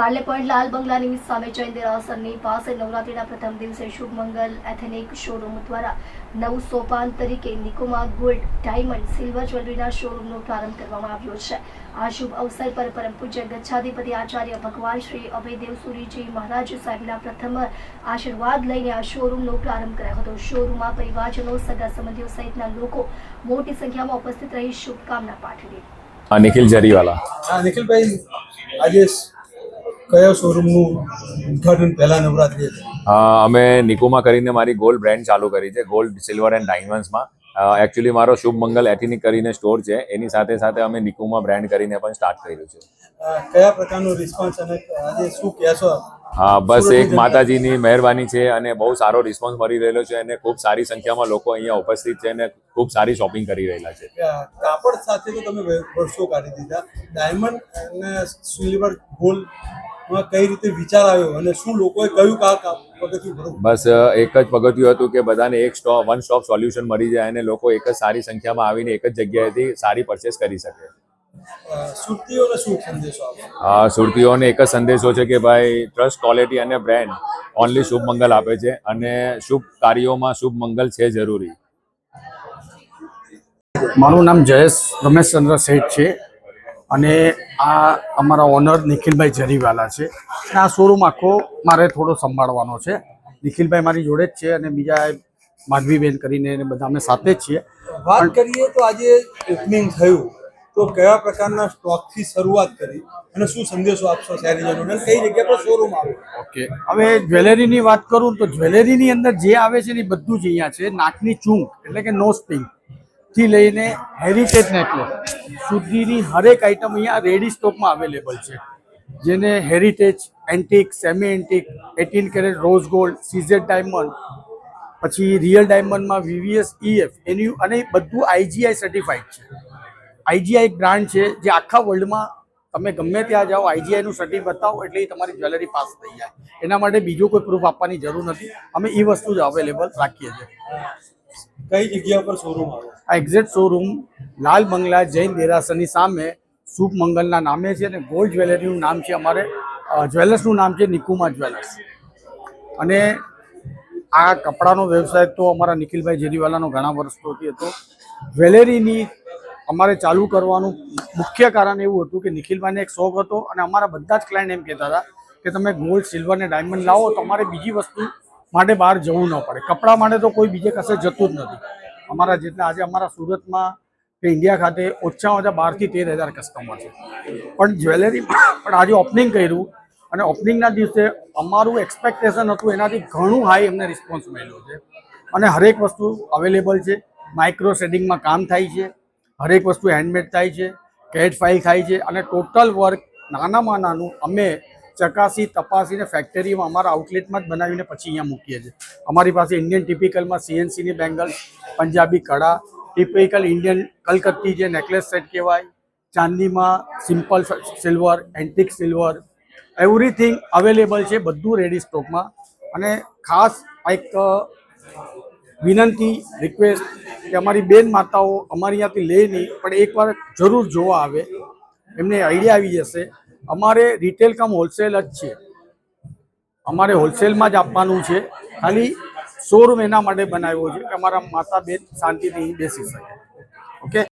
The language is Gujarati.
પાર્લે પોઈન્ટ લાલ બંગલાની સામે જૈન દેરાસરની પાસે નવરાત્રીના પ્રથમ દિવસે શુભ મંગલ એથેનિક શોરૂમ દ્વારા નવું સોપાન તરીકે નિકોમા ગોલ્ડ ડાયમંડ સિલ્વર જ્વેલરીના શોરૂમનો પ્રારંભ કરવામાં આવ્યો છે. આ શુભ અવસર પર પરમ પૂજ્ય ગચ્છાધિપતિ આચાર્ય ભગવાન શ્રી અભયદેવ સુરીજી મહારાજ સાહેબના પ્રથમ આશીર્વાદ લઈને આ શોરૂમનો પ્રારંભ કરાયો હતો. શોરૂમમાં પરિવારજનો સગા સંબંધીઓ સહિતના લોકો મોટી સંખ્યામાં ઉપસ્થિત રહી શુભકામના પાઠવી. નિખિલ જરીવાલા નિખિલભાઈ આજે કયા શોરૂમનું ઉદઘાટન પહેલા નવરાત્રી અમે નિકોમા કરીને મારી ગોલ્ડ બ્રાન્ડ ચાલુ કરી છે ગોલ્ડ સિલ્વર એન્ડ ડાયમંડ્સમાં એકચ્યુઅલી મારો શુભ મંગલ એથિનિક કરીને સ્ટોર છે એની સાથે સાથે અમે નિકોમા બ્રાન્ડ કરીને પણ સ્ટાર્ટ કર્યું છે. કયા પ્રકારનો રિસ્પોન્સ અને આજે શું કહેશો હા બસ એક માતાજીની મહેરબાની છે અને બહુ સારો રિસ્પોન્સ મળી રહેલો છે અને ખૂબ સારી સંખ્યામાં લોકો અહીંયા ઉપસ્થિત છે અને ખૂબ સારી શોપિંગ કરી રહેલા છે. કાપડ સાથે તો તમે વર્ષો કાઢી દીધા. ડાયમંડ અને સિલ્વર ગોલ્ડમાં કઈ રીતે વિચાર આવ્યો અને શું લોકોએ કયું કા પગથિયું બસ એક જ પગથિયું હતું કે બધાને એક સ્ટોપ વન સ્ટોપ સોલ્યુશન મળી જાય અને લોકો એક જ સારી સંખ્યામાં આવીને એક જ જગ્યાએથી સારી પરચેસ કરી શકે. સુરતીઓને શું સંદેશો આપો? સુરતીઓને એક જ સંદેશો છે કે ભાઈ ટ્રસ્ટ ક્વોલિટી અને બ્રાન્ડ ઓનલી શુભ મંગલ આપે છે અને શુભ કાર્યોમાં શુભ મંગલ છે જરૂરી. મારું નામ જયેશ રમેશચંદ્ર શેઠ છે. અને આ અમારા ઓનર નિખિલભાઈ જરીવાલા છે. આ શોરૂમ આખો મારે થોડો સંભાળવાનો છે. નિખિલભાઈ મારી જોડે જ છે અને બીજા માધવીબેન કરીને ને બધા અમે સાથે જ છીએ. વાત કરીએ તો આજે ઓપનિંગ થયું. તો કયા પ્રકારના સ્ટોકથી શરૂઆત કરી અને શું સંદેશો આપશો શહેરીજનોને? કઈ જગ્યા પર શોરૂમ આવે? ઓકે. હવે જ્વેલરીની વાત કરું તો જ્વેલરીની અંદર જે આવે છે ને બધું જ અહીંયા છે. નાકની ચૂંક એટલે કે નોઝ પિંક થી લઈને હેરિટેજ નેકલેસ સુધીની હરેક આઇટમ અહીંયા રેડી સ્ટોકમાં અવેલેબલ છે. જેને heritage antique semi antique eighteen carat rose gold CZ diamond પછી રિયલ ડાયમંડમાં વીવીએસ ઈએફ એની અને બધું આઈજીઆઈ સર્ટિફાઈડ છે. આઈજીઆઈ બ્રાન્ડ છે જે આખા વર્લ્ડમાં તમે ગમે ત્યાં જાઓ આઈજીઆઈનું સર્ટિ બતાવો એટલે તમારી જ્વેલરી પાસ થઈ જાય. એના માટે બીજો કોઈ પ્રૂફ આપવાની જરૂર નથી. અમે એ વસ્તુ જ અવેલેબલ રાખીએ છીએ. કઈ જગ્યા પર શોરૂમ આવે આ એક્ઝેક્ટ શોરૂમ લાલ બંગલા જૈન દેરાસરની સામે શુભ મંગલના નામે છે અને ગોલ્ડ જ્વેલરીનું નામ છે અમારે જ્વેલર્સનું નામ છે નિકુમા જ્વેલર્સ અને આ કપડાનો વ્યવસાય તો અમારા નિખિલભાઈ જેરીવાલાનો ઘણા વર્ષોથી હતો. જ્વેલરીની અમારે ચાલુ કરવાનું મુખ્ય કારણ એવું હતું કે નિખિલભાઈને એક શોખ હતો અને અમારા બધા જ ક્લાયન્ટ એમ કહેતા હતા કે તમે ગોલ્ડ સિલ્વર ને ડાયમંડ લાવો તો અમારે બીજી વસ્તુ માટે બહાર જવું ન પડે. કપડાં માટે તો કોઈ બીજે કશે જતું જ નથી. અમારા જેટલા આજે અમારા સુરતમાં કે ઇન્ડિયા ખાતે ઓછામાં ઓછા બારથી તેર હજાર કસ્ટમર છે. પણ જ્વેલરીમાં પણ આજે ઓપનિંગ કર્યું અને ઓપનિંગના દિવસે અમારું એક્સપેક્ટેશન હતું એનાથી ઘણું હાઈ એમને રિસ્પોન્સ મળ્યો છે. અને હરેક વસ્તુ અવેલેબલ છે. માઇક્રો શેડિંગમાં કામ થાય છે. હરેક વસ્તુ હેન્ડમેડ થાય છે. કેટ ફાઇલ થાય છે. અને ટોટલ વર્ક નાનામાં નાનું અમે ચકાસી, તપાસીને ફેક્ટરીમાં અમારા આઉટલેટમાં જ બનાવીને પછી અહીંયા મૂકીએ છીએ. અમારી પાસે ઇન્ડિયન ટિપિકલમાં સીએનસીની bangles Punjabi kada typical Indian કલકત્તી જે નેકલેસ સેટ કહેવાય, ચાંદીમાં simple silver antique silver everything available છે, બધું રેડી સ્ટોકમાં અને ખાસ એક વિનંતી રિક્વેસ્ટ કે અમારી બેન માતાઓ અમારી ત્યાંથી લે નહીં, પણ એકવાર જરૂર જોવા આવે. એમને આઈડિયા આવી જશે. અમારે રિટેલ કમ હોલસેલ જ છે. અમારે હોલસેલમાં જ આપવાનું છે. ખાલી શોરૂમ એના માટે બનાવ્યો છે કે અમારા માતા બેન શાંતિથી બેસી શકે. ઓકે